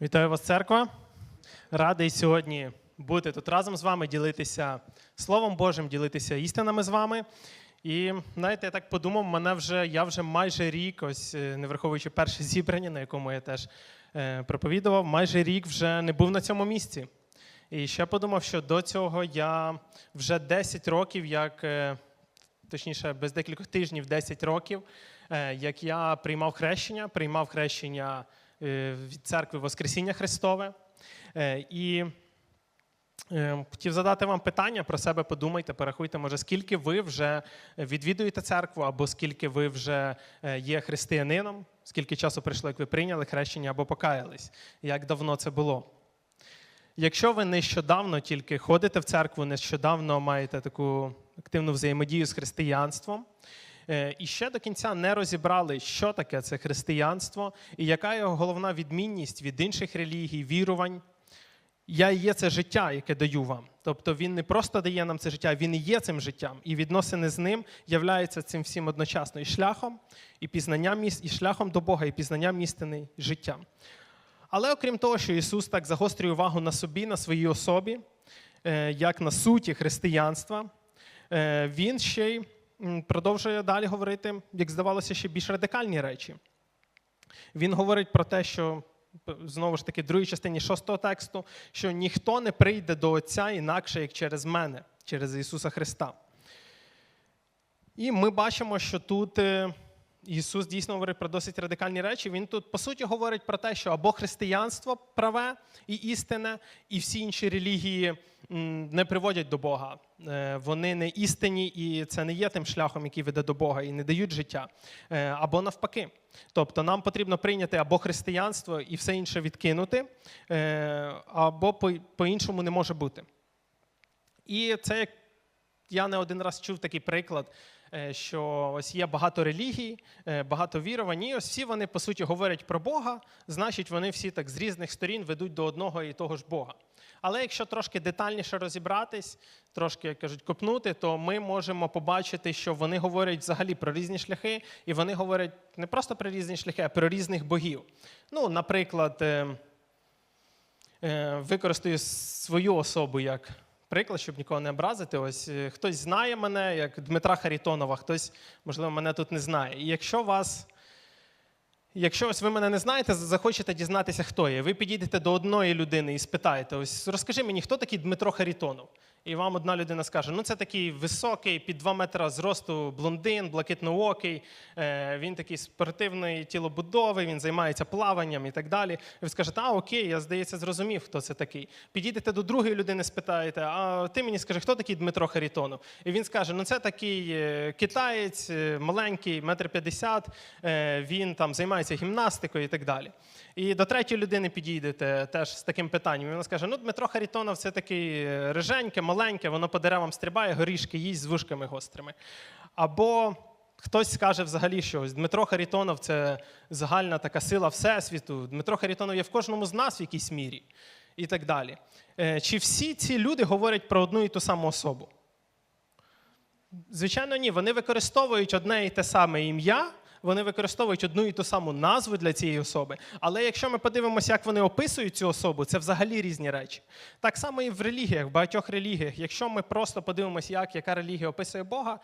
Вітаю вас, церква. Радий сьогодні бути тут разом з вами, ділитися Словом Божим, ділитися істинами з вами. І знаєте, я так подумав, мене вже я вже майже рік, ось е, не враховуючи перше зібрання, на якому я теж е, проповідував, майже рік вже не був на цьому місці. І ще подумав, що до цього я вже 10 років, як е, точніше, без декількох тижнів, 10 років, е, як я приймав хрещення, приймав хрещення е, від церкви Воскресіння Христове. І хотів задати вам питання про себе, подумайте, порахуйте, може, скільки ви вже відвідуєте церкву, або скільки ви вже є християнином, скільки часу пройшло, як ви прийняли хрещення або покаялись, як давно це було. Якщо ви нещодавно тільки ходите в церкву, нещодавно маєте таку активну взаємодію з християнством, е, і ще до кінця не розібрали, що таке це християнство і яка його головна відмінність від інших релігій, вірувань. Я є це життя, яке даю вам. Тобто він не просто дає нам це життя, він і є цим життям. І відносини з ним являються цим всім одночасно і шляхом, і пізнанням і шляхом до Бога, і пізнанням істини і життям. Але окрім того, що Ісус так загострює увагу на собі, на своїй особі, е, як на суті християнства, е, він ще й продовжує далі говорити, як здавалося, ще більш радикальні речі. Він говорить про те, що знову ж таки, в другій частині шостого тексту, що ніхто не прийде до Отця інакше, як через мене, через Ісуса Христа. І ми бачимо, що тут е, Ісус дійсно говорить про досить радикальні речі. Він тут, по суті, говорить про те, що або християнство праве і істинне, і всі інші релігії не приводять до Бога. Е, Вони не істинні, і це не є тим шляхом, який веде до Бога, і не дають життя. Е, Або навпаки. Тобто нам потрібно прийняти або християнство і все інше відкинути, е, або по- по-іншому не може бути. І це як я не один раз чув такий приклад, що ось є багато релігій, е, багато вірувань, і ось всі вони, по суті, говорять про Бога, значить, вони всі так з різних сторін ведуть до одного і того ж Бога. Але якщо трошки детальніше розібратись, трошки, як кажуть, копнути, то ми можемо побачити, що вони говорять взагалі про різні шляхи, і вони говорять не просто про різні шляхи, а про різних богів. Ну, наприклад, е, е, використаю свою особу як приклад, щоб нікого не образити. Ось е, хтось знає мене, як Дмитра Харітонова, хтось, можливо, мене тут не знає. І якщо вас. Якщо ось ви мене не знаєте, захочете дізнатися, хто я. Ви підійдете до одної людини і спитаєте: ось розкажи мені, хто такий Дмитро Харітонов? І вам одна людина скаже: ну це такий високий, під 2 метри зросту блондин, блакитноокий, е, він такий спортивної тілобудови, він займається плаванням і так далі. І ви скажете, а окей, я здається, зрозумів, хто це такий. Підійдете до другої людини, спитаєте, а ти мені скажи, хто такий Дмитро Харітонов? І він скаже: ну це такий е, китаєць, е, маленький, метр п'ятдесят, він там займається гімнастикою і так далі. І до третьої людини підійдете теж з таким питанням. І вона скаже: ну, Дмитро Харітонов це такий риженьке, маленьке, воно по деревам стрибає, горішки їсть з вушками гострими. Або хтось скаже взагалі, що Дмитро Харітонов це загальна така сила Всесвіту. Дмитро Харітонов є в кожному з нас в якійсь мірі. І так далі. Е, Чи всі ці люди говорять про одну і ту саму особу? Звичайно, ні. Вони використовують одне і те саме ім'я, вони використовують одну і ту саму назву для цієї особи. Але якщо ми подивимося, як вони описують цю особу, це взагалі різні речі. Так само і в релігіях, в багатьох релігіях. Якщо ми просто подивимося, як яка релігія описує Бога,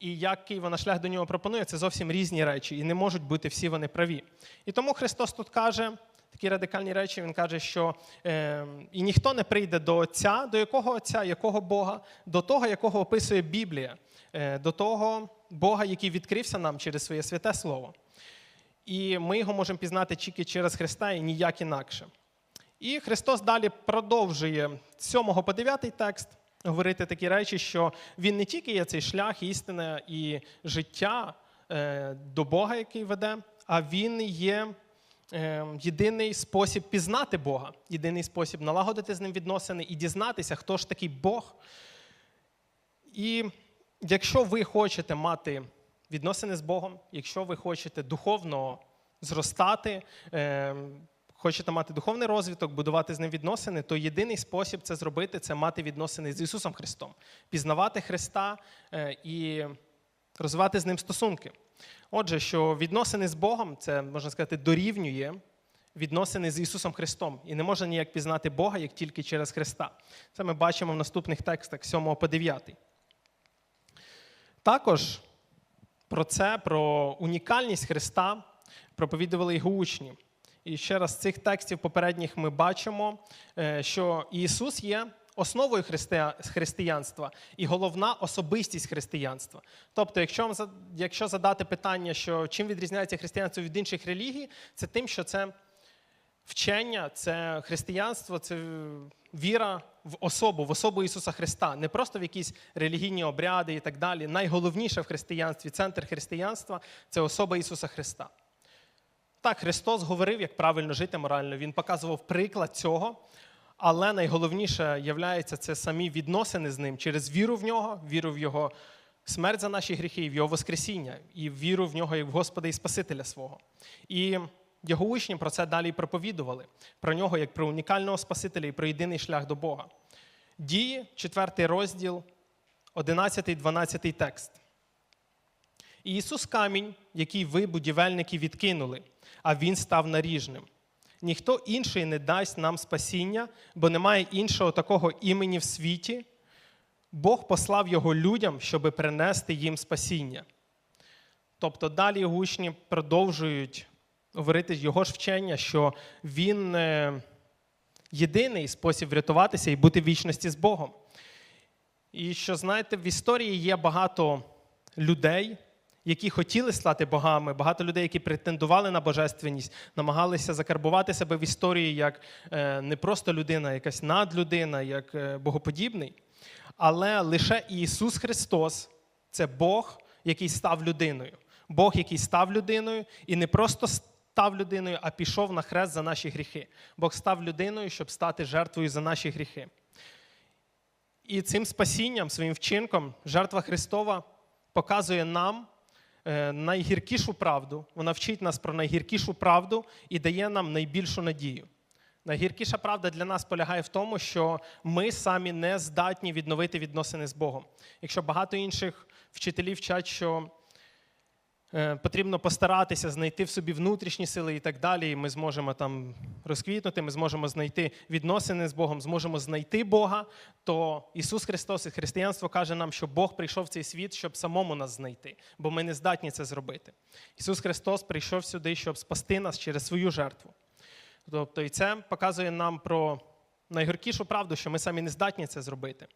і який вона шлях до нього пропонує, це зовсім різні речі, і не можуть бути всі вони праві. І тому Христос тут каже. Такі радикальні речі він каже, що е, і ніхто не прийде до Отця, до якого Отця, якого Бога, до того, якого описує Біблія, е, до того Бога, який відкрився нам через своє святе Слово. І ми його можемо пізнати тільки через Христа і ніяк інакше. І Христос далі продовжує з 7 по 9 текст говорити такі речі, що Він не тільки є цей шлях, істина і життя е, до Бога, який веде, а Він є е, єдиний спосіб пізнати Бога, єдиний спосіб налагодити з ним відносини і дізнатися, хто ж такий Бог. І якщо ви хочете мати відносини з Богом, якщо ви хочете духовно зростати, е, хочете мати духовний розвиток, будувати з ним відносини, то єдиний спосіб це зробити це мати відносини з Ісусом Христом, пізнавати Христа е, і розвивати з ним стосунки. Отже, що відносини з Богом, це можна сказати, дорівнює відносини з Ісусом Христом. І не можна ніяк пізнати Бога, як тільки через Христа. Це ми бачимо в наступних текстах 7 по 9. Також про це, про унікальність Христа проповідували його учні. І ще раз з цих текстів попередніх ми бачимо, е, що Ісус є основою христия- християнства і головна особистість християнства. Тобто, якщо, якщо задати питання, що чим відрізняється християнство від інших релігій, це тим, що це вчення, це християнство, це віра в особу, в особу Ісуса Христа, не просто в якісь релігійні обряди і так далі. Найголовніше в християнстві, центр християнства це особа Ісуса Христа. Так, Христос говорив, як правильно жити морально. Він показував приклад цього. Але найголовніше являється це самі відносини з ним через віру в нього, віру в Його смерть за наші гріхи, в Його Воскресіння, і віру в нього як в Господа і Спасителя свого. І його учні про це далі проповідували, про нього як про унікального Спасителя і про єдиний шлях до Бога. Дії, 4 розділ, 11-12 текст. І Ісус камінь, який ви, будівельники, відкинули, а Він став наріжним. Ніхто інший не дасть нам спасіння, бо немає іншого такого імені в світі. Бог послав його людям, щоб принести їм спасіння. Тобто далі учні продовжують говорити його ж вчення, що він е, єдиний спосіб врятуватися і бути в вічності з Богом. І що, знаєте, в історії є багато людей, які хотіли стати богами, багато людей, які претендували на божественність, намагалися закарбувати себе в історії як е, не просто людина, якась надлюдина, як е, богоподібний. Але лише Ісус Христос це Бог, який став людиною. Бог, який став людиною, і не просто став людиною, а пішов на хрест за наші гріхи. Бог став людиною, щоб стати жертвою за наші гріхи. І цим спасінням, своїм вчинком, жертва Христова показує нам е, найгіркішу правду. Вона вчить нас про найгіркішу правду і дає нам найбільшу надію. Найгіркіша правда для нас полягає в тому, що ми самі не здатні відновити відносини з Богом. Якщо багато інших вчителів вчать, що потрібно постаратися знайти в собі внутрішні сили і так далі, і ми зможемо там розквітнути, ми зможемо знайти відносини з Богом, зможемо знайти Бога, то Ісус Христос і християнство каже нам, що Бог прийшов в цей світ, щоб самому нас знайти, бо ми не здатні це зробити. Ісус Христос прийшов сюди, щоб спасти нас через свою жертву. Тобто, і це показує нам про найгіркішу правду, що ми самі не здатні це зробити.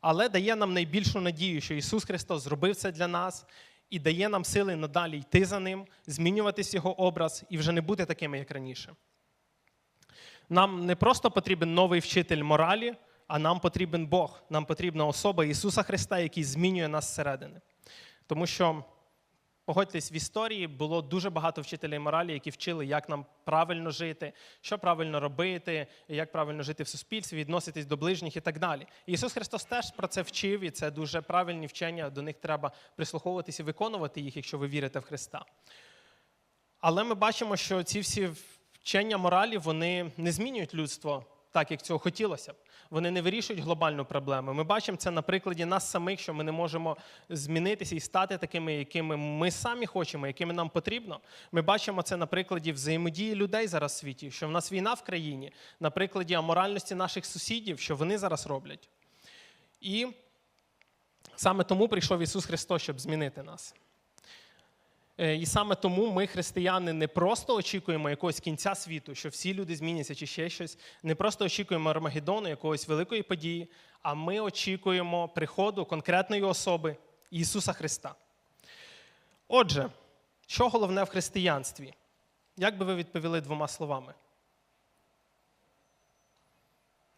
Але дає нам найбільшу надію, що Ісус Христос зробив це для нас і дає нам сили надалі йти за Ним, змінюватись Його образ і вже не бути такими, як раніше. Нам не просто потрібен новий вчитель моралі, а нам потрібен Бог. Нам потрібна особа Ісуса Христа, який змінює нас зсередини. Тому що Погодьтесь, в історії було дуже багато вчителів моралі, які вчили, як нам правильно жити, що правильно робити, як правильно жити в суспільстві, відноситись до ближніх і так далі. Ісус Христос теж про це вчив, і це дуже правильні вчення. До них треба прислуховуватися і виконувати їх, якщо ви вірите в Христа. Але ми бачимо, що ці всі вчення моралі вони не змінюють людство так, як цього хотілося б. Вони не вирішують глобальну проблему. Ми бачимо це на прикладі нас самих, що ми не можемо змінитися і стати такими, якими ми самі хочемо, якими нам потрібно. Ми бачимо це на прикладі взаємодії людей зараз в світі, що в нас війна в країні, на прикладі аморальності наших сусідів, що вони зараз роблять. І саме тому прийшов Ісус Христос, щоб змінити нас. Е, І саме тому ми, християни, не просто очікуємо якогось кінця світу, що всі люди зміняться чи ще щось, не просто очікуємо Армагеддону, якогось великої події, а ми очікуємо приходу конкретної особи Ісуса Христа. Отже, що головне в християнстві? Як би ви відповіли двома словами?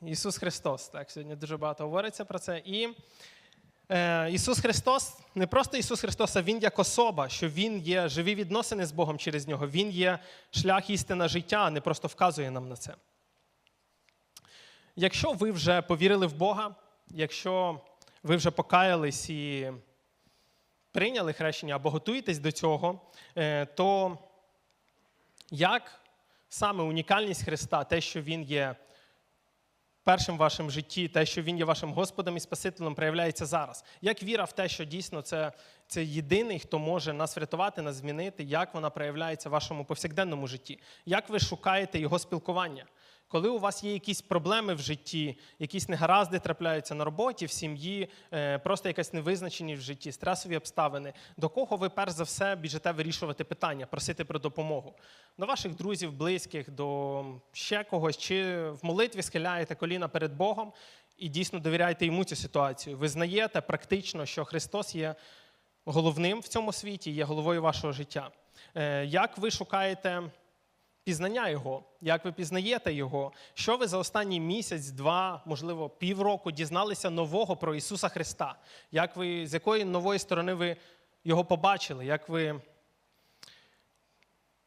Ісус Христос. Так, сьогодні дуже багато говориться про це. І Ісус Христос не просто Ісус Христос, а Він як особа, що Він є живі відносини з Богом через нього. Він є шлях істина життя, не просто вказує нам на це. Якщо ви вже повірили в Бога, якщо ви вже покаялись і прийняли хрещення або готуєтесь до цього, е, то як саме унікальність Христа, те, що Він є першим в вашому житті, те, що Він є вашим Господом і Спасителем, проявляється зараз. Як віра в те, що дійсно це, це єдиний, хто може нас врятувати, нас змінити, як вона проявляється в вашому повсякденному житті? Як ви шукаєте його спілкування? Коли у вас є якісь проблеми в житті, якісь негаразди трапляються на роботі, в сім'ї, е, просто якась невизначеність в житті, стресові обставини, до кого ви перш за все біжите вирішувати питання, просити про допомогу? До ваших друзів, близьких, до ще когось, чи в молитві схиляєте коліна перед Богом і дійсно довіряєте йому цю ситуацію. Ви знаєте практично, що Христос є головним в цьому світі, є головою вашого життя. Е, Як ви шукаєте пізнання Його, як ви пізнаєте Його, що ви за останній місяць, два, можливо, півроку дізналися нового про Ісуса Христа? Як ви, з якої нової сторони ви його побачили? Як ви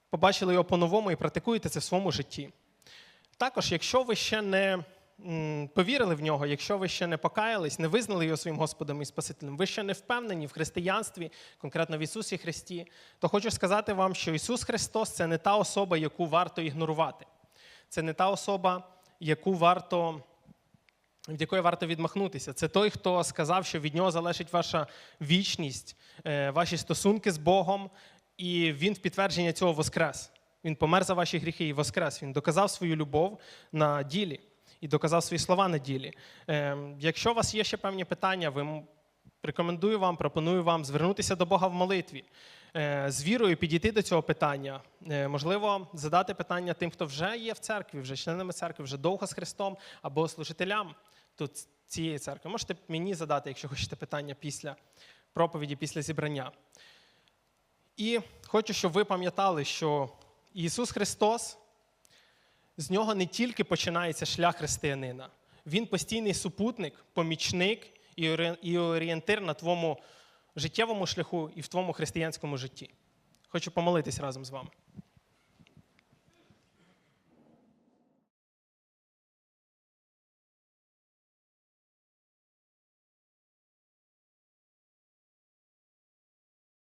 побачили його по-новому і практикуєте це в своєму житті? Також, якщо ви ще не повірили в нього, якщо ви ще не покаялись, не визнали його своїм Господом і Спасителем, ви ще не впевнені в християнстві, конкретно в Ісусі Христі, то хочу сказати вам, що Ісус Христос це не та особа, яку варто ігнорувати. Це не та особа, яку варто. Від якої варто відмахнутися. Це той, хто сказав, що від нього залежить ваша вічність, е, ваші стосунки з Богом, і він в підтвердження цього воскрес. Він помер за ваші гріхи і воскрес. Він доказав свою любов на ділі і доказав свої слова на ділі. Е, Якщо у вас є ще певні питання, ви рекомендую вам, пропоную вам звернутися до Бога в молитві, е, з вірою підійти до цього питання. Е, Можливо, задати питання тим, хто вже є в церкві, вже членами церкви, вже довго з Христом, або служителям тут цієї церкви. Можете мені задати, якщо хочете питання після проповіді, після зібрання. І хочу, щоб ви пам'ятали, що Ісус Христос, з нього не тільки починається шлях християнина, Він постійний супутник, помічник і орі- орієнтир на твоєму життєвому шляху і в твоєму християнському житті. Хочу помолитись разом з вами.